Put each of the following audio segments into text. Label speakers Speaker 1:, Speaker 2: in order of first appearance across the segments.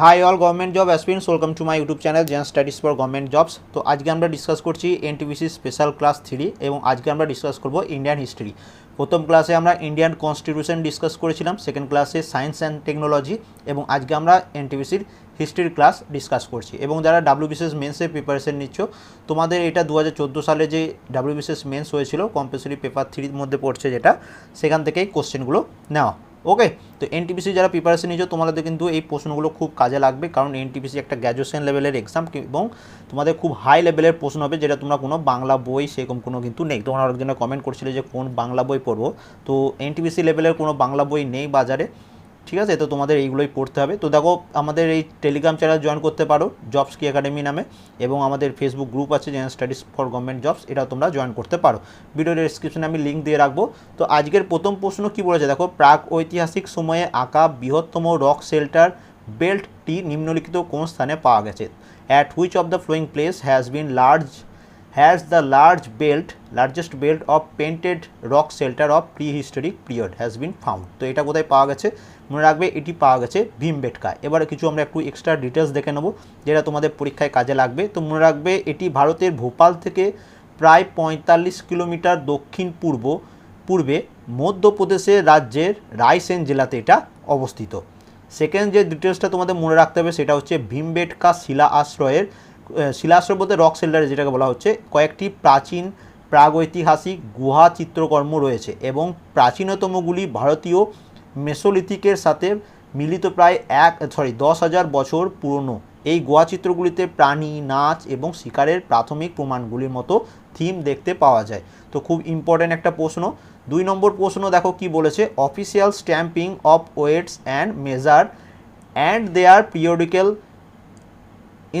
Speaker 1: Hi all government job aspirants welcome to my YouTube channel gen studies for government jobs তো আজকে আমরা discuss করছি NTPC special class three এবং আজকে আমরা ডিসকাস করব ইন্ডিয়ান হিস্ট্রি প্রথম ক্লাসে আমরা ইন্ডিয়ান কনস্টিটিউশন ডিসকাস করেছিলাম সেকেন্ড ক্লাসে সায়েন্স অ্যান্ড টেকনোলজি এবং আজকে আমরা এনটিপিসির হিস্ট্রির ক্লাস ডিসকাস করছি। এবং যারা ডাব্লিউবিসিএস মেন্সের প্রিপারেশন নিচ্ছ, তোমাদের এটা দু হাজার সালে যে ডাব্লিউবিসিএস মেন্স হয়েছিল কম্পালসরি পেপার থ্রির মধ্যে পড়ছে যেটা, সেখান থেকেই কোশ্চেনগুলো নেওয়া। ওকে তো এনটিপিসি যারা প্রিপারেশন নিয়েছো, তোমাদের কিন্তু এই প্রশ্নগুলো খুব কাজে লাগবে। কারণ এনটিপিসি একটা গ্র্যাজুয়েশন লেভেলের এক্সাম এবং তোমাদের খুব হাই লেভেলের প্রশ্ন হবে, যেটা তোমরা কোনো বাংলা বই সেরকম কোনো কিন্তু নেই। তোমরা অনেকজনে কমেন্ট করছিলে যে কোন বাংলা বই পড়ব। তো এনটিপিসি লেভেলের কোনো বাংলা বই নেই বাজারে। ঠিক আছে? তো তোমাদের এইগুলোই পড়তে হবে। তো দেখো, আমাদের এই টেলিগ্রাম চ্যানেল জয়েন করতে পারো জবস কি একাডেমি নামে, এবং আমাদের ফেসবুক গ্রুপ আছে general studies for government jobs এটা তোমরা জয়েন করতে পারো। ভিডিওর ডিসক্রিপশনে আমি লিঙ্ক দিয়ে রাখব। তো আজকের প্রথম প্রশ্ন কি বলেছে? দেখো, প্রাক ঐতিহাসিক সময়ে আঁকা বৃহত্তম রক শেল্টার বেল্টটি নিম্নলিখিত কোন স্থানে পাওয়া গেছে? At which of the following place has been large has the large belt largest belt of painted rock shelter of prehistoric period has been found তো এটা কোথায় পাওয়া গেছে? মনে রাখবে এটি পাওয়া গেছে ভীমবেটকায় এবারে কিছু আমরা একটু এক্সট্রা ডিটেলস দেখে নেব যেটা তোমাদের পরীক্ষায় কাজে লাগবে। তো মনে রাখবে এটি ভারতের ভোপাল থেকে প্রায় পঁয়তাল্লিশ কিলোমিটার দক্ষিণ পূর্ব পূর্বে মধ্যপ্রদেশের রাজ্যের রায়সেন জেলাতে এটা অবস্থিত। সেকেন্ড যে ডিটেলসটা তোমাদের মনে রাখতে হবে সেটা হচ্ছে ভীমবেটকা শিলা আশ্রয়ের আহ, শিলা আশ্রয় বলতে রক শেল্টার যেটাকে বলা হচ্ছে কয়েকটি প্রাচীন প্রাগৈতিহাসিক গুহা চিত্রকর্ম রয়েছে এবং প্রাচীনতমগুলি ভারতীয় মেসোলিথিকের সাথে মিলিত প্রায় এক সরি দশ হাজার বছর পুরনো। এই গুহা চিত্রগুলিতে প্রাণী, নাচ এবং শিকারের প্রাথমিক প্রমাণগুলির মতো থিম দেখতে পাওয়া যায়। তো খুব ইম্পর্ট্যান্ট একটা প্রশ্ন। দুই নম্বর প্রশ্ন দেখো কি বলেছে? Official stamping of weights and measure and their periodical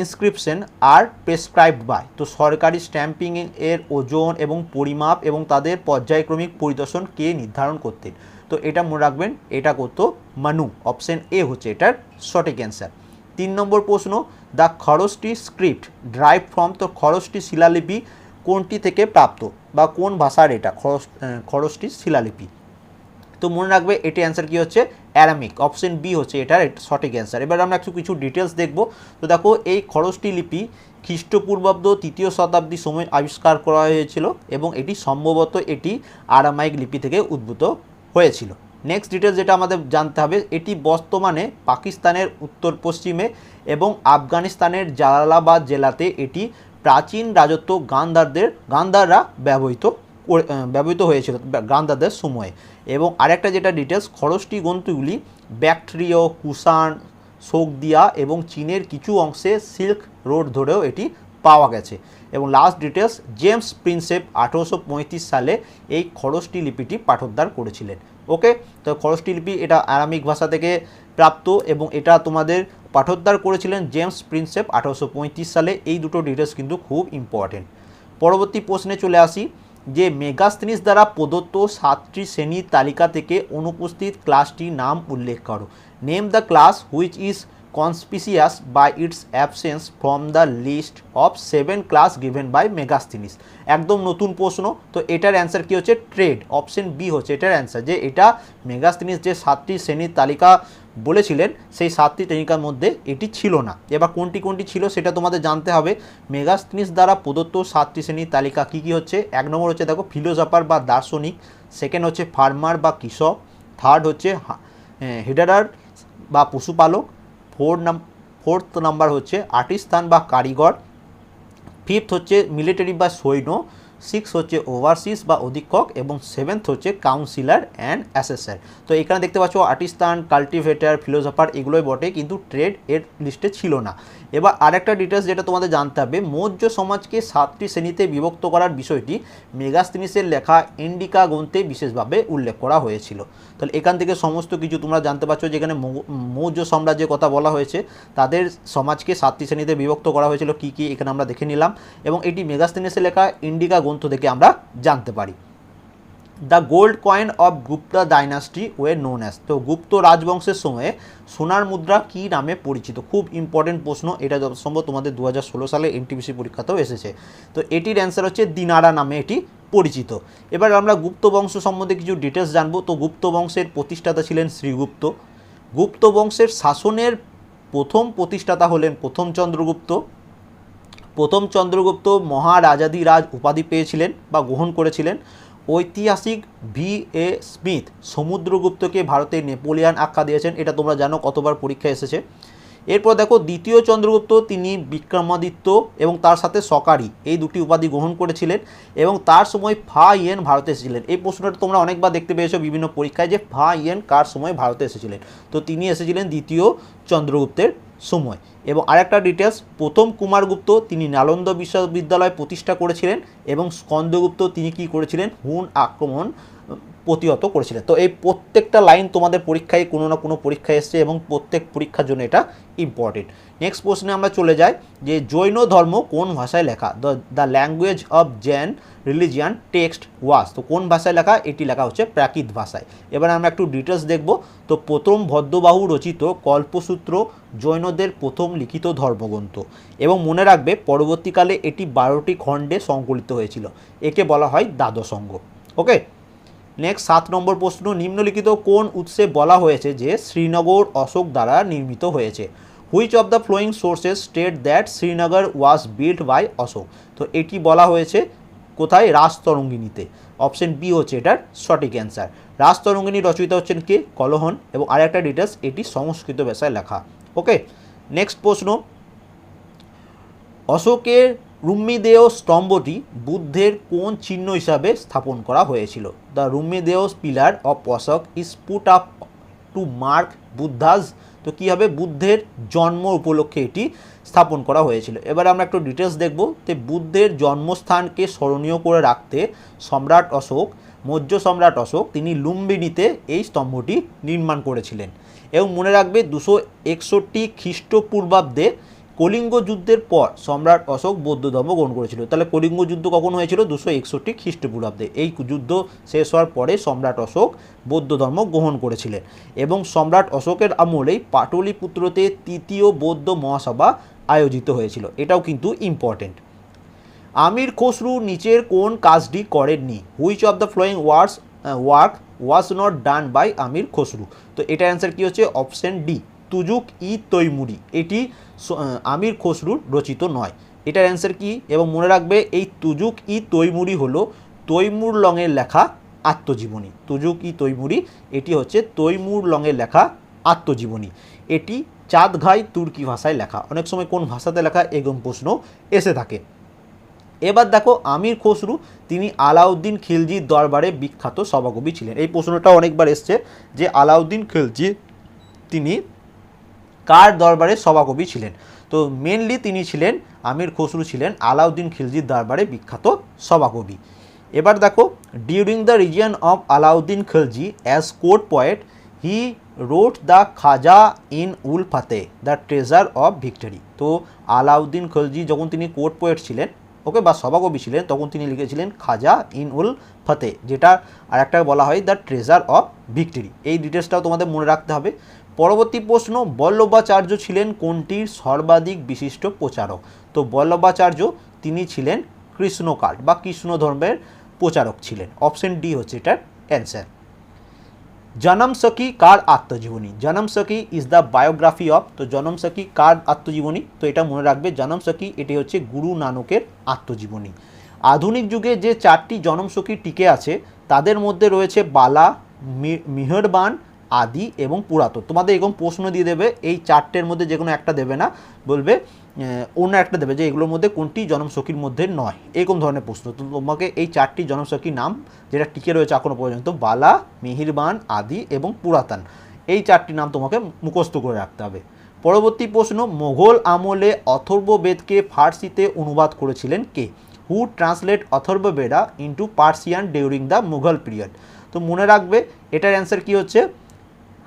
Speaker 1: inscription are prescribed by তো সরকারি স্ট্যাম্পিং এর ওজন এবং পরিমাপ এবং তাদের পর্যায়ক্রমিক পরিদর্শন কে নির্ধারণ করতেন তো এটা মনে রাখবেন, এটা করতো মানু। অপশন এ হচ্ছে এটার সঠিক অ্যান্সার তিন নম্বর প্রশ্ন দ্য খরচটি স্ক্রিপ্ট ড্রাইভ ফ্রম তো খরচটি শিলালিপি কোনটি থেকে প্রাপ্ত বা কোন ভাষার এটা? খরচ খরচটি শিলালিপি। তো মনে রাখবে এটি অ্যান্সার কি হচ্ছে? অ্যারামিক অপশন বি হচ্ছে এটার এটা সঠিক অ্যান্সার এবার আমরা একটু কিছু ডিটেলস দেখব। তো দেখো, এই খরচটি লিপি খ্রিস্টপূর্বাব্দ তৃতীয় শতাব্দী সময় আবিষ্কার করা হয়েছিল এবং এটি সম্ভবত এটি আরামাইক লিপি থেকে উদ্ভূত হয়েছিল। নেক্সট ডিটেলস যেটা আমাদের জানতে হবে, এটি বর্তমানে পাকিস্তানের উত্তর পশ্চিমে এবং আফগানিস্তানের জালালাবাদ জেলাতে এটি প্রাচীন রাজত্ব গান্ধারদের, গান্ধাররা ব্যবহৃত ব্যবহৃত হয়েছিল, গান্ধারদের সময়ে। এবং আরেকটা যেটা ডিটেলস খরচটি গ্রন্থগুলি ব্যাকট্রিয়, কুষাণ সোকদিয়া এবং চীনের কিছু অংশে সিল্ক রোড ধরেও এটি পাওয়া গেছে। এবং লাস্ট ডিটেলস জেমস প্রিন্সেপ আঠেরোশো পঁয়ত্রিশ সালে এই খরচটি লিপিটি পাঠোদ্ধার করেছিলেন। ওকে? তো খরচটি লিপি এটা আরামিক ভাষা থেকে প্রাপ্ত এবং এটা তোমাদের পাঠোদ্ধার করেছিলেন জেমস প্রিন্সেপ আঠেরোশো পঁয়ত্রিশ সালে। এই দুটো ডিটেলস কিন্তু খুব ইম্পর্টেন্ট পরবর্তী প্রশ্নে চলে আসি। যে মেগাস্তিনিস দ্বারা প্রদত্ত সাতটি শ্রেণির তালিকা থেকে অনুপস্থিত ক্লাসটি নাম উল্লেখ করো। Name the class which is conspicuous by its absence from the list of seven class given by Megasthenes একদম নতুন প্রশ্ন, তো এটার অ্যান্সার কী হচ্ছে? ট্রেড অপশন বি হচ্ছে। এটার অ্যান্সার যে এটা মেগাস্তিনিস যে সাতটি শ্রেণির তালিকা বলেছিলেন, সেই সাতটি তালিকার মধ্যে এটি ছিল না। এবার কোনটি কোনটি ছিল সেটা তোমাদের জানতে হবে। মেগাস্তিনিস দ্বারা প্রদত্ত সাতটি শ্রেণির তালিকা কী কী হচ্ছে? এক নম্বর হচ্ছে দেখো, ফিলোসফার বা দার্শনিক। সেকেন্ড হচ্ছে ফার্মার বা কৃষক। থার্ড হচ্ছে হেডারার বা পশুপালক। ফোর নাম, ফোর্থ নাম্বার হচ্ছে আর্টিস্তান বা কারিগর। ফিফথ হচ্ছে মিলিটারি বা সৈন্য। সিক্স হচ্ছে ওভারসিস বা অধীক্ষক এবং সেভেন্থ হচ্ছে কাউন্সিলর অ্যান্ড অ্যাসেসর তো এখানে দেখতে পাচ্ছ আর্টিস্তান কাল্টিভেটার ফিলোসফার এগুলোই বটে, কিন্তু ট্রেড এর লিস্টে ছিল না। এবার আরেকটা ডিটেলস যেটা তোমাদের জানতে হবে, মৌর্য সমাজকে সাতটি শ্রেণীতে বিভক্ত করার বিষয়টি মেগাস্তিনিসের লেখা ইন্ডিকা গ্রন্থে বিশেষভাবে উল্লেখ করা হয়েছিল। তাহলে এখান থেকে সমস্ত কিছু তোমরা জানতে পারছ যেখানে মৌর্য সাম্রাজ্যের কথা বলা হয়েছে। তাদের সমাজকে সাতটি শ্রেণীতে বিভক্ত করা হয়েছিল, কি কি এখানে আমরা দেখে নিলাম। এবং এটি মেগাস্তিনিসের লেখা ইন্ডিকা গ্রন্থ থেকে আমরা জানতে পারি। The gold coin of Gupta dynasty were known as তো গুপ্ত রাজবংশের সময়ে সোনার মুদ্রা কী নামে পরিচিত? খুব ইম্পর্টেন্ট প্রশ্ন, এটা সম্ভব তোমাদের দু হাজার ষোলো সালে এনটিপিসি পরীক্ষাতেও এসেছে। তো এটির অ্যান্সার হচ্ছে দিনারা নামে এটি পরিচিত। এবার আমরা গুপ্ত বংশ সম্বন্ধে কিছু ডিটেলস জানব। তো গুপ্ত বংশের প্রতিষ্ঠাতা ছিলেন শ্রীগুপ্ত। গুপ্ত বংশের শাসনের প্রথম প্রতিষ্ঠাতা হলেন প্রথম চন্দ্রগুপ্ত। প্রথম চন্দ্রগুপ্ত মহারাজাদিরাজ উপাধি পেয়েছিলেন বা গ্রহণ করেছিলেন। ঐতিহাসিক ভি এ স্মিথ সমুদ্রগুপ্তকে ভারতে নেপোলিয়ান আখ্যা দিয়েছেন। এটা তোমরা জানো, কতবার পরীক্ষায় এসেছে। এরপর দেখো, দ্বিতীয় চন্দ্রগুপ্ত তিনি বিক্রমাদিত্য এবং তার সাথে সকারি, এই দুটি উপাধি গ্রহণ করেছিলেন এবং তার সময় ফা ইয়েন ভারতে এসেছিলেন। এই প্রশ্নটা তোমরা অনেকবার দেখতে পেয়েছ বিভিন্ন পরীক্ষায় যে ফা ইয়েন কার সময় ভারতে এসেছিলেন। তো তিনি এসেছিলেন দ্বিতীয় চন্দ্রগুপ্তের। সময়। এবং আরেকটা ডিটেলস প্রথম কুমারগুপ্ত তিনি নালন্দ বিশ্ববিদ্যালয় প্রতিষ্ঠা করেছিলেন এবং স্কন্দগুপ্ত তিনি কি করেছিলেন? হুন আক্রমণ প্রতিহত করেছিলেন। তো এই প্রত্যেকটা লাইন তোমাদের পরীক্ষায় কোনো না কোনো পরীক্ষায় এসছে এবং প্রত্যেক পরীক্ষার জন্য এটা ইম্পর্টেন্ট নেক্সট প্রশ্নে আমরা চলে যাই যে জৈন ধর্ম কোন ভাষায় লেখা? The language of Jain religion text was তো কোন ভাষায় লেখা? এটি লেখা হচ্ছে প্রাকৃত ভাষায়। এবার আমরা একটু ডিটেলস দেখব। তো প্রথম ভদ্রবাহু রচিত কল্পসূত্র জৈনদের প্রথম লিখিত ধর্মগ্রন্থ। এবং মনে রাখবে, পরবর্তীকালে এটি বারোটি খণ্ডে সংকলিত হয়েছিল। একে বলা হয় দ্বাদশঙ্গ ওকে নেক্সট সাত নম্বর প্রশ্ন, নিম্নলিখিত কোন উৎসে বলা হয়েছে যে শ্রীনগর অশোক দ্বারা নির্মিত হয়েছে? Which of the following sources state that Srinagar was build by Ashoka তো এটি বলা হয়েছে কোথায়? রাজতরঙ্গিনীতে। অপশন বি হচ্ছে এটার সঠিক অ্যান্সার রাজতরঙ্গিনী রচয়িতা হচ্ছেন কে? কলহন। এবং আরেকটা ডিটেলস এটি সংস্কৃত ভাষায় লেখা। ওকে নেক্সট প্রশ্ন, অশোকের রুম্মিদেয় স্তম্ভটি বুদ্ধের কোন চিহ্ন হিসাবে স্থাপন করা হয়েছিল। The Rummindei pillar of Ashoka is put up to mark Buddha's তো কী হবে? বুদ্ধের জন্ম উপলক্ষে এটি স্থাপন করা হয়েছিল। এবার আমরা একটু ডিটেলস দেখব যে বুদ্ধের জন্মস্থানকে স্মরণীয় করে রাখতে সম্রাট অশোক, মৌর্য সম্রাট অশোক, তিনি লুম্বিনীতে এই স্তম্ভটি নির্মাণ করেছিলেন। এবং মনে রাখবে দুশো একষট্টি খ্রিস্টপূর্বাব্দে কলিঙ্গ যুদ্ধের পর সম্রাট অশোক বৌদ্ধ ধর্ম গ্রহণ করেছিল। তাহলে কলিঙ্গ যুদ্ধ কখন হয়েছিল? দুশো একষট্টি খ্রিস্টপূর্বাব্দে। এই যুদ্ধ শেষ হওয়ার পরে সম্রাট অশোক বৌদ্ধ ধর্ম গ্রহণ করেছিলেন এবং সম্রাট অশোকের আমলেই পাটলিপুত্রতে তৃতীয় বৌদ্ধ মহাসভা আয়োজিত হয়েছিল। এটাও কিন্তু ইম্পর্টেন্ট আমির খসরু নিচের কোন কাজটি করেননি? Which of the following wars work was not done by Amir Khusrau? তো এটা অ্যান্সার কী হচ্ছে? Option D Tuzuk i Timuri. এটি আমির খসরুর রচিত নয়। এটার অ্যান্সার কি? এবং মনে রাখবে, এই তুজুক ই তৈমুরি হলো তৈমুর লংয়ের লেখা আত্মজীবনী। তুজুক ই তৈমুরি, এটি হচ্ছে তৈমুর লংয়ের লেখা আত্মজীবনী। এটি চাঁদঘাই তুর্কি ভাষায় লেখা। অনেক সময় কোন ভাষাতে লেখা এরকম প্রশ্ন এসে থাকে। এবার দেখো, আমির খসরু, তিনি আলাউদ্দিন খিলজির দরবারে বিখ্যাত সভাকবি ছিলেন। এই প্রশ্নটা অনেকবার এসছে যে আলাউদ্দিন খিলজি, তিনি কার দরবারে সভাকবি ছিলেন? তো মেনলি তিনি ছিলেন আমির খসরু ছিলেন আলাউদ্দিন খিলজির দরবারে বিখ্যাত সভাকবি। এবার দেখো during the region of Alauddin Khilji as court poet he wrote the Khazain ul Futuh the treasure of victory তো আলাউদ্দিন খলজি যখন তিনি কোর্ট পোয়েট ছিলেন ওকে বা সভাকবি ছিলেন, তখন তিনি লিখেছিলেন খাজা ইন উল ফাতে যেটা আরেকটা বলা হয় দ্য ট্রেজার অফ ভিক্টরি এই ডিটেলসটাও তোমাদের মনে রাখতে হবে। পরবর্তী প্রশ্ন, বল্লভাচার্য ছিলেন কোনটির সর্বাধিক বিশিষ্ট প্রচারক? তো বল্লভাচার্য, তিনি ছিলেন কৃষ্ণকাল বা কৃষ্ণ ধর্মের প্রচারক ছিলেন। অপশন ডি হচ্ছে এটার অ্যান্সার। জনম সখী কার আত্মজীবনী? জনম সখী ইজ দ্য বায়োগ্রাফি অফ, তো জনম সখী কার আত্মজীবনী? তো এটা মনে রাখবে, জনম সখী এটি হচ্ছে গুরু নানকের আত্মজীবনী। আধুনিক যুগে যে চারটি জনম সখী টিকে আছে, তাদের মধ্যে রয়েছে বালা মিহরবান আদি এবং পুরাতন। তোমাদের এরকম প্রশ্ন দিয়ে দেবে, এই চারটের মধ্যে যে কোনো একটা দেবে না, বলবে অন্য একটা দেবে যে এগুলোর মধ্যে কোনটি জনমসখীর মধ্যে নয়। এরকম ধরনের প্রশ্ন। তো তোমাকে এই চারটি জনমসখীর নাম যেটা টিকে রয়েছে এখনও পর্যন্ত, বালা, মিহিরবান, আদি এবং পুরাতন, এই চারটি নাম তোমাকে মুখস্থ করে রাখতে হবে। পরবর্তী প্রশ্ন, মোঘল আমলে অথর্ববেদকে ফার্সিতে অনুবাদ করেছিলেন কে? Who translate Atharvaveda into Persian during the Mughal period তো মনে রাখবে, এটার অ্যান্সার কি হচ্ছে?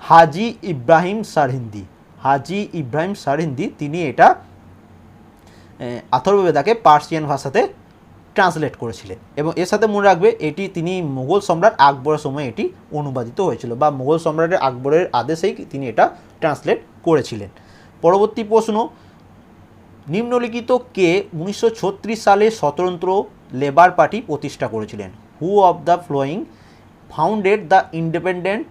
Speaker 1: হাজি ইব্রাহিম সারহিন্দি। হাজি ইব্রাহিম সারহিন্দি তিনি এটা আহ, অথর্ববেদাকে পার্সিয়ান ভাষাতে ট্রান্সলেট করেছিলেন। এবং এর সাথে মনে রাখবে এটি তিনি মুঘল সম্রাট আকবরের সময় এটি অনুবাদিত হয়েছিল বা মুঘল সম্রাটের আকবরের আদেশেই তিনি এটা ট্রান্সলেট করেছিলেন। পরবর্তী প্রশ্ন নিম্নলিখিত কে উনিশশো ছত্রিশ সালে স্বতন্ত্র লেবার পার্টি প্রতিষ্ঠা করেছিলেন? Who of the following founded the Independent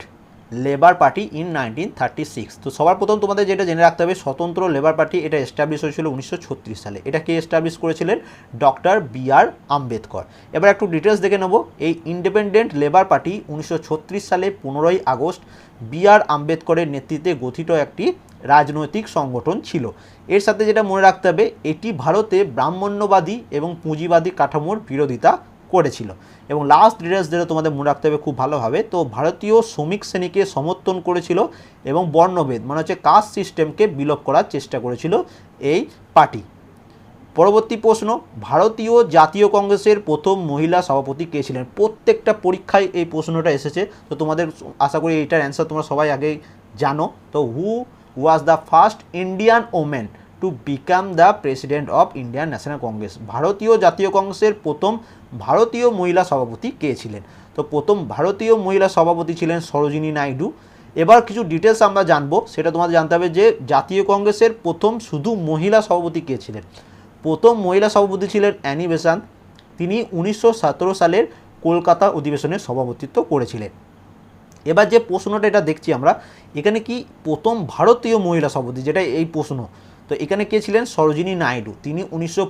Speaker 1: Labour Party in nineteen thirty six তো সবার প্রথম তোমাদের যেটা জেনে রাখতে হবে, স্বতন্ত্র লেবার পার্টি এটা এস্টাবলিশ হয়েছিল উনিশশো ছত্রিশ সালে। এটা কে এস্টাবলিশ করেছিলেন? Doctor B R Ambedkar. এবার একটু ডিটেলস দেখে নেব। এই ইন্ডিপেন্ডেন্ট লেবার পার্টি উনিশশো ছত্রিশ সালে পনেরোই আগস্ট বি আর আম্বেদকরের নেতৃত্বে গঠিত একটি রাজনৈতিক সংগঠন ছিল। এর সাথে যেটা মনে রাখতে হবে, এটি ভারতে ব্রাহ্মণ্যবাদী এবং পুঁজিবাদী কাঠামোর বিরোধিতা করেছিল। এবং লাস্ট ডিটেলস যেটা তোমাদের মনে রাখতে হবে খুব ভালোভাবে। তো ভারতীয় শ্রমিক শ্রেণীকে সমর্থন করেছিল এবং বর্ণভেদ মানে হচ্ছে কাস্ট সিস্টেমকে বিলোপ করার চেষ্টা করেছিল এই পার্টি। পরবর্তী প্রশ্ন, ভারতীয় জাতীয় কংগ্রেসের প্রথম মহিলা সভাপতি কে ছিলেন? প্রত্যেকটা পরীক্ষায় এই প্রশ্নটা এসেছে। তো তোমাদের আশা করি এইটার অ্যান্সার তোমরা সবাই আগেই জানো। তো who was the first Indian women to become the president of Indian National Congress ভারতীয় জাতীয় কংগ্রেসের প্রথম ভারতীয় মহিলা সভাপতি কে ছিলেন? তো প্রথম ভারতীয় মহিলা সভাপতি ছিলেন সরোজিনী নাইডু। এবার কিছু ডিটেলস আমরা জানব। সেটা তোমাদের জানতে হবে যে জাতীয় কংগ্রেসের প্রথম শুধু মহিলা সভাপতি কে ছিলেন? প্রথম মহিলা সভাপতি ছিলেন অ্যানি বেসান্ত। তিনি উনিশশো সতেরো সালের কলকাতা অধিবেশনে সভাপতিত্ব করেছিলেন। এবার যে প্রশ্নটা এটা দেখছি আমরা, এখানে কি প্রথম ভারতীয় মহিলা সভাপতি, যেটা এই প্রশ্ন তো এখানে কে ছিলেন? সরোজিনী নাইডু। তিনি উনিশশো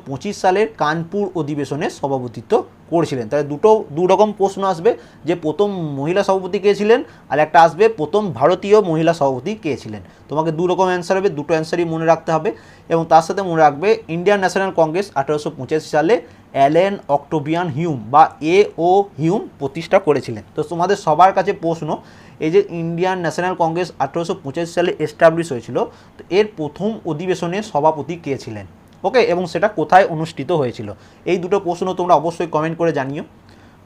Speaker 1: সালের কানপুর অধিবেশনে সভাপতিত্ব করেছিলেন। তাহলে দুটো, দু রকম প্রশ্ন আসবে। যে প্রথম মহিলা সভাপতি কে ছিলেন? আর একটা আসবে প্রথম ভারতীয় মহিলা সভাপতি কে ছিলেন? তোমাকে দু রকম অ্যান্সার হবে, দুটো অ্যান্সারই মনে রাখতে হবে। এবং তার সাথে মনে রাখবে ইন্ডিয়ান ন্যাশনাল কংগ্রেস আঠারোশো সালে অ্যালেন অক্টোবিয়ান হিউম বা এ ও হিউম প্রতিষ্ঠা করেছিলেন। তো তোমাদের সবার কাছে প্রশ্ন এই যে ইন্ডিয়ান ন্যাশনাল কংগ্রেস আঠেরোশো সালে এস্টাবলিশ হয়েছিল, তো এর প্রথম অধিবেশনে সভাপতি কে ছিলেন? ওকে এবং সেটা কোথায় অনুষ্ঠিত হয়েছিল? এই দুটো প্রশ্ন তোমরা অবশ্যই কমেন্ট করে জানিও।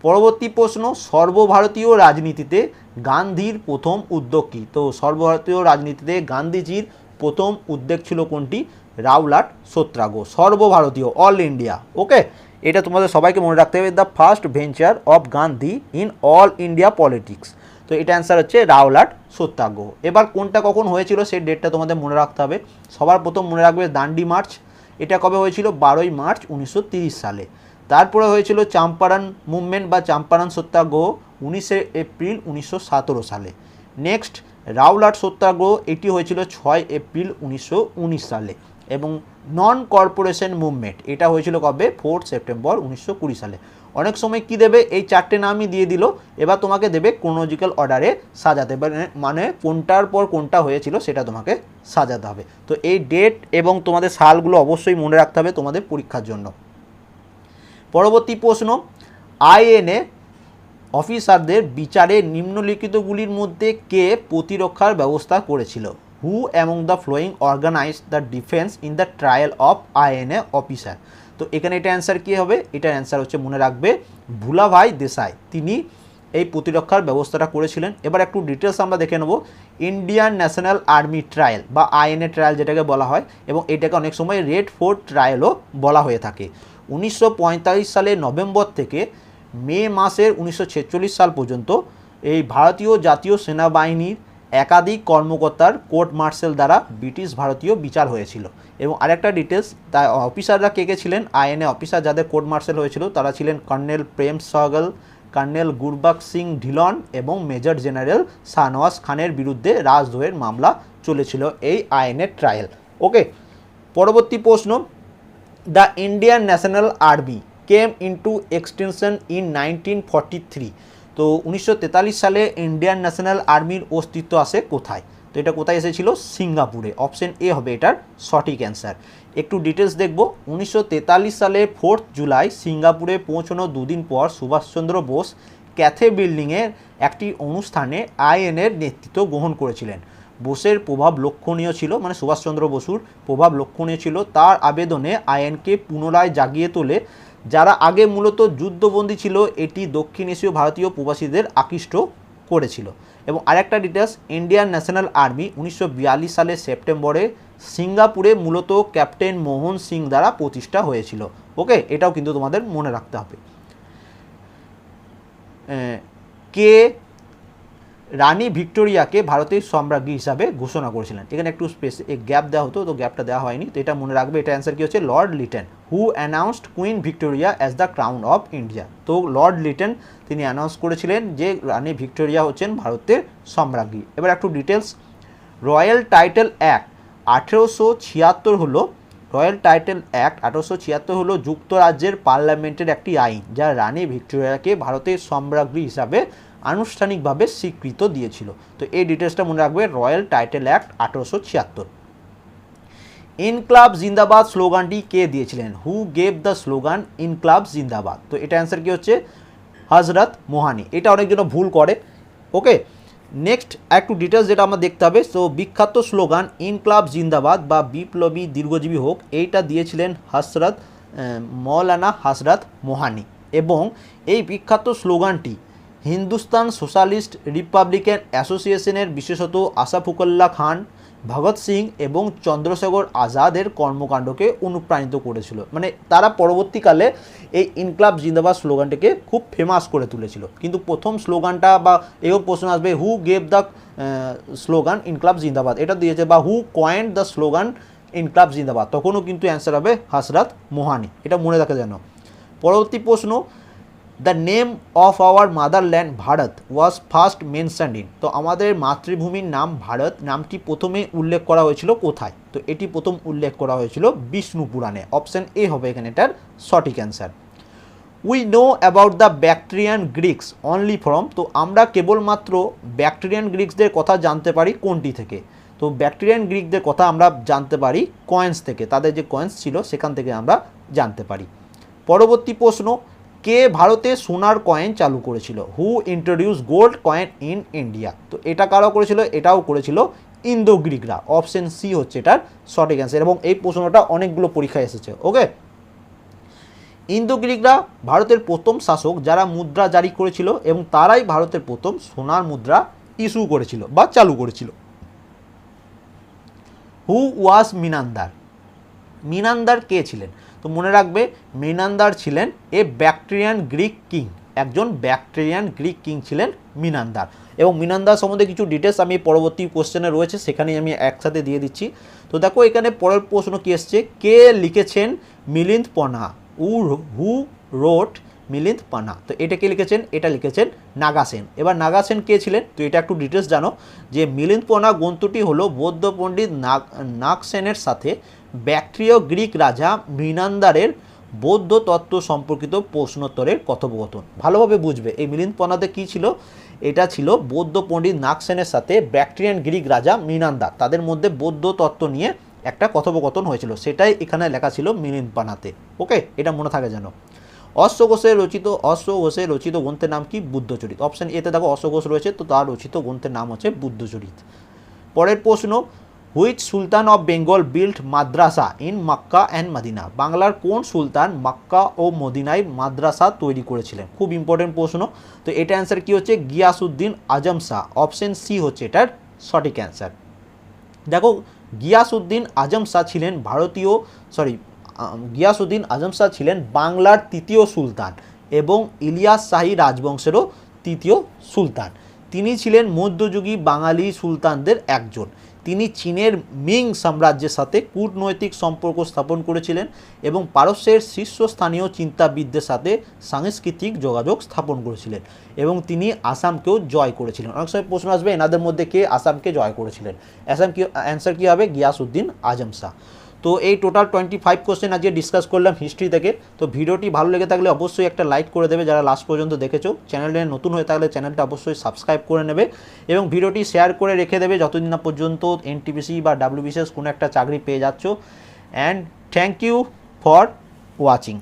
Speaker 1: পরবর্তী প্রশ্ন, সর্বভারতীয় রাজনীতিতে গান্ধীর প্রথম উদ্যোগ কী? তো সর্বভারতীয় রাজনীতিতে গান্ধীজির প্রথম উদ্যোগ ছিল কোনটি? রাওলাট সত্যাগ্রহ সর্বভারতীয় অল ইন্ডিয়া ওকে এটা তোমাদের সবাইকে মনে রাখতে হবে the first venture of Gandhi in all India politics তো এটা অ্যান্সার হচ্ছে রাওলাট সত্যাগ্রহ। এবার কোনটা কখন হয়েছিল সেই ডেটটা তোমাদের মনে রাখতে হবে। সবার প্রথম মনে রাখবে দান্ডি মার্চ। এটা কবে হয়েছিল? বারোই মার্চ উনিশশো সালে। তারপরে হয়েছিল চাম্পারান মুভমেন্ট বা চাম্পারান সত্যাগ্রহ উনিশে এপ্রিল উনিশশো সতেরো সালে। নেক্সট রাওলাট সত্যাগ্রহ, এটি হয়েছিল ছয় এপ্রিল উনিশশো উনিশ সালে। এবং নন কর্পোরেশন মুভমেন্ট এটা হয়েছিল কবে? ফোর্থ সেপ্টেম্বর উনিশশো কুড়ি সালে। অনেক সময় কি দেবে? এই চারটে নামই দিয়ে দিল। এবার তোমাকে দেবে ক্রোনোলজিক্যাল অর্ডারে সাজাতে। মানে- মানে কোনটার পর কোনটা হয়েছিল সেটা তোমাকে সাজাতে হবে। তো এই ডেট এবং তোমাদের সালগুলো অবশ্যই মনে রাখতে হবে তোমাদের পরীক্ষার জন্য। পরবর্তী প্রশ্ন, আইএনএ অফিসারদের বিচারে নিম্নলিখিতগুলির মধ্যে কে প্রতিরক্ষার ব্যবস্থা করেছিল? Who among the following organize the defence in the trial of INA officer তো এখানে এটা অ্যান্সার কী হবে? এটার অ্যান্সার হচ্ছে মনে রাখবে ভুলাভাই দেশাই। তিনি এই প্রতিরক্ষার ব্যবস্থাটা করেছিলেন। এবার একটু ডিটেলস আমরা দেখে নেব। ইন্ডিয়ান ন্যাশনাল আর্মি ট্রায়াল বা আইএনএ ট্রায়াল যেটাকে বলা হয় এবং এটাকে অনেক সময় রেড ফোর্ট ট্রায়ালও বলা হয়ে থাকে। উনিশশো সালের নভেম্বর থেকে মে মাসের উনিশশো ছেচল্লিশ সাল পর্যন্ত এই ভারতীয় জাতীয় সেনাবাহিনীর একাধিক কর্মকর্তার কোর্ট মার্শাল দ্বারা ব্রিটিশ ভারতীয় বিচার হয়েছিল। এবং আরেকটা ডিটেলস তা অফিসাররা কে কে ছিলেন? আইএনএ অফিসার যাদের কোর্ট মার্শাল হয়েছিল, তারা ছিলেন কর্নেল প্রেম সহগল, কর্নেল গুরবাক সিং ঢিলন এবং মেজর জেনারেল শাহনওয়াজ খানের বিরুদ্ধে রাজদ্রোহের মামলা চলেছিল এই আইএনএ ট্রায়াল ওকে পরবর্তী প্রশ্ন। The Indian National Army came into extension in nineteen forty three তো উনিশশো তেতাল্লিশ সালে ইন্ডিয়ান ন্যাশনাল আর্মির অস্তিত্ব আসে কোথায়? তো এটা কোথায় এসেছিল? সিঙ্গাপুরে। অপশন এ হবে এটার সঠিক অ্যান্সার। একটু ডিটেলস দেখব। উনিশশো তেতাল্লিশ সালে ফোর্থ জুলাই সিঙ্গাপুরে পৌঁছানো দুদিন পর সুভাষচন্দ্র বোস ক্যাথে বিল্ডিংয়ের একটি অনুষ্ঠানে আইএনের নেতৃত্ব গ্রহণ করেছিলেন। বোসের প্রভাব লক্ষণীয় ছিল মানে সুভাষচন্দ্র বসুর প্রভাব লক্ষণীয় ছিল। তার আবেদনে আইএনকে পুনরায় জাগিয়ে তোলে যারা আগে মূলত যুদ্ধবন্দী ছিল, এটি দক্ষিণ এশীয় ভারতীয় প্রবাসীদের আকৃষ্ট করেছিল। এবং আরেকটা ডিটেলস ইন্ডিয়ান ন্যাশনাল আর্মি উনিশশো বিয়াল্লিশ সালের সেপ্টেম্বরে সিঙ্গাপুরে মূলত ক্যাপ্টেন মোহন সিং দ্বারা প্রতিষ্ঠা হয়েছিল। ওকে? এটাও কিন্তু তোমাদের মনে রাখতে হবে। কে রানী ভিক্টোরিয়াকে ভারতের সম্রাজ্ঞী হিসাবে ঘোষণা করেছিলেন। এখানে একটু স্পেস গ্যাপ দেওয়া হতো, তো গ্যাপটা দেওয়া হয়নি, তো এটা মনে রাখবে, এটা অ্যান্সার কি হচ্ছে? Lord Lytton who announced Queen Victoria as the crown of India তো লর্ড লিটন তিনি অ্যানাউন্স করেছিলেন যে রানী ভিক্টোরিয়া হচ্ছেন ভারতের সম্রাজ্ঞী। এবার একটু ডিটেলস রয়্যাল টাইটেল অ্যাক্ট আঠেরোশো ছিয়াত্তর হলো রয়্যাল টাইটেল অ্যাক্ট আঠেরোশো ছিয়াত্তর হলো যুক্তরাজ্যের পার্লামেন্টের একটি আইন, যা রানী ভিক্টোরিয়াকে ভারতের সম্রাজ্ঞী হিসাবে আনুষ্ঠানিকভাবে স্বীকৃত দিয়েছিল। তো এই ডিটেলসটা মনে রাখবে রয়্যাল টাইটেল অ্যাক্ট আঠেরোশো ছিয়াত্তর। ইনক্লাব জিন্দাবাদ স্লোগানটি কে দিয়েছিলেন? Who gave the slogan Inquilab Zindabad? তো এটা অ্যান্সার কি হচ্ছে? হজরত মোহানি। এটা অনেকজন ভুল করে। ওকে নেক্সট একটু ডিটেলস যেটা আমার দেখতে হবে। তো বিখ্যাত স্লোগান ইনক্লাব জিন্দাবাদ বা বিপ্লবী, দীর্ঘজীবী হোক, এইটা দিয়েছিলেন হসরত মৌলানা হসরত মোহানি। এবং এই বিখ্যাত স্লোগানটি হিন্দুস্তান সোশ্যালিস্ট রিপাবলিকান অ্যাসোসিয়েশনের বিশেষত আসাফুকল্লা খান, ভগৎ সিং এবং চন্দ্রশেখর আজাদের কর্মকাণ্ডকে অনুপ্রাণিত করেছিল। মানে তারা পরবর্তীকালে এই ইনকলাব জিন্দাবাদ স্লোগানটিকে খুব ফেমাস করে তুলেছিল। কিন্তু প্রথম স্লোগানটা বা এও প্রশ্ন আসবে হু গেভ দ্য স্লোগান ইনকলাব জিন্দাবাদ? এটা দিয়েছে বা হু কয়েন্ট দ্য স্লোগান ইনকলাব জিন্দাবাদ? তখনও কিন্তু অ্যান্সার হবে হাসরাত মোহানি। এটা মনে রাখা যেন। পরবর্তী প্রশ্ন the name of our motherland Bharat was first mentioned in তো আমাদের মাতৃভূমির নাম ভারত, নামটি প্রথমে উল্লেখ করা হয়েছিল কোথায়? তো এটি প্রথম উল্লেখ করা হয়েছিল বিষ্ণু পুরাণে। অপশন এ হবে এখানে এটার সঠিক answer we know about the Bactrian Greeks only from তো আমরা কেবলমাত্র ব্যাকটেরিয়ান গ্রিক্সদের কথা জানতে পারি কোনটি থেকে? তো ব্যাকটেরিয়ান গ্রিকদের কথা আমরা জানতে পারি কয়েন্স থেকে। তাদের যে কয়েন্স ছিল, সেখান থেকে আমরা জানতে পারি। পরবর্তী প্রশ্ন কে ভারতে সোনার কয়েন চালু করেছিল? Who introduce gold coin in India তো এটা কারা করেছিল? এটাও করেছিল ইন্দো গ্রিকরা অপশন সি হচ্ছে এটার সঠিক অ্যান্সার এবং এই প্রশ্নটা অনেকগুলো পরীক্ষায় এসেছে ওকে ইন্দো গ্রিকরা ভারতের প্রথম শাসক যারা মুদ্রা জারি করেছিল এবং তারাই ভারতের প্রথম সোনার মুদ্রা ইস্যু করেছিল বা চালু করেছিল। হু ওয়াজ মিনান্দার মিনান্দার কে ছিলেন? তো মনে রাখবে মিনান্দার ছিলেন এ ব্যাকটেরিয়ান গ্রিক কিং, একজন ব্যাকটেরিয়ান গ্রিক কিং ছিলেন মিনান্দার এবং মিনান্দার সম্বন্ধে কিছু ডিটেলস আমি পরবর্তী কোশ্চেনে রয়েছে, সেখানেই আমি একসাথে দিয়ে দিচ্ছি। তো দেখো, এখানে পরের প্রশ্ন কি এসছে? কে লিখেছেন মিলিন্দ পনা? উ হু, রোট, মিলিন্দ পানা। তো এটা কে লিখেছেন? এটা লিখেছেন নাগাসেন। এবার নাগাসেন কে ছিলেন? তো এটা একটু ডিটেলস জানো, যে মিলিন্দ পনা গ্রন্থটি হলো বৌদ্ধ পণ্ডিত নাগ, নাগসেনের সাথে ব্যাকট্রিয় গ্রিক রাজা মিনান্দারের বৌদ্ধ তত্ত্ব সম্পর্কিত প্রশ্নোত্তরের কথোপকথন। ভালোভাবে বুঝবে, এই মিলিন্দ পনাতে কী ছিল? এটা ছিল বৌদ্ধ পণ্ডিত নাকসেনের সাথে ব্যাকট্রিয়ান গ্রিক রাজা মিনান্দার তাদের মধ্যে বৌদ্ধ তত্ত্ব নিয়ে একটা কথোপকথন হয়েছিল। সেটাই এখানে লেখা ছিল পানাতে ওকে, এটা মনে থাকে যেন। অশ্ব ঘোষের রচিত অশ্ব ঘোষের রচিত গ্রন্থের নাম কি? বুদ্ধচরিত। অপশন এতে দেখো অশ্ব ঘোষ রয়েছে, তো তার রচিত গ্রন্থের নাম হচ্ছে বুদ্ধচরিত। পরের প্রশ্ন which sultan of Bengal build madrasa in Mecca and Medina. বাংলার কোন সুলতান মাক্কা ও মদিনায় মাদ্রাসা তৈরি করেছিলেন? খুব ইম্পর্টেন্ট প্রশ্ন। তো এটা অ্যান্সার কি হচ্ছে? গিয়াসউদ্দিন আজম শাহ। অপশন সি হচ্ছে এটার সঠিক অ্যান্সার দেখো, গিয়াসউদ্দিন আজম শাহ ছিলেন ভারতীয় সরি গিয়াসউদ্দিন আজম শাহ ছিলেন বাংলার তৃতীয় সুলতান এবং ইলিয়াস শাহী রাজবংশেরও তৃতীয় সুলতান। তিনি ছিলেন মধ্যযুগী বাঙালি সুলতানদের একজন। তিনি চীনের মিং সাম্রাজ্যের সাথে কূটনৈতিক সম্পর্ক স্থাপন করেছিলেন এবং পারস্যের শীর্ষস্থানীয় চিন্তাবিদদের সাথে সাংস্কৃতিক যোগাযোগ স্থাপন করেছিলেন এবং তিনি আসামকেও জয় করেছিলেন। অনেক সময় প্রশ্ন আসবে, এনাদের মধ্যে কে আসামকে জয় করেছিলেন? আসাম কি, অ্যান্সার কী হবে? গিয়াসউদ্দিন আজম শাহ। তো এই টোটাল টোয়েন্টি ফাইভ কোশ্চেন আজকে ডিসকাস করলাম হিস্ট্রি থেকে। তো ভিডিওটি ভালো লেগে থাকলে অবশ্যই একটা লাইক করে দেবে যারা লাস্ট পর্যন্ত দেখেছ। চ্যানেলে নতুন হয়ে থাকলে চ্যানেলটা অবশ্যই সাবস্ক্রাইব করে নেবে এবং ভিডিওটি শেয়ার করে রেখে দেবে যতদিন না পর্যন্ত এনটিপিসি বা ডাব্লিউবিসিএস কোনো একটা চাকরি পেয়ে যাচ্ছ। And thank you for watching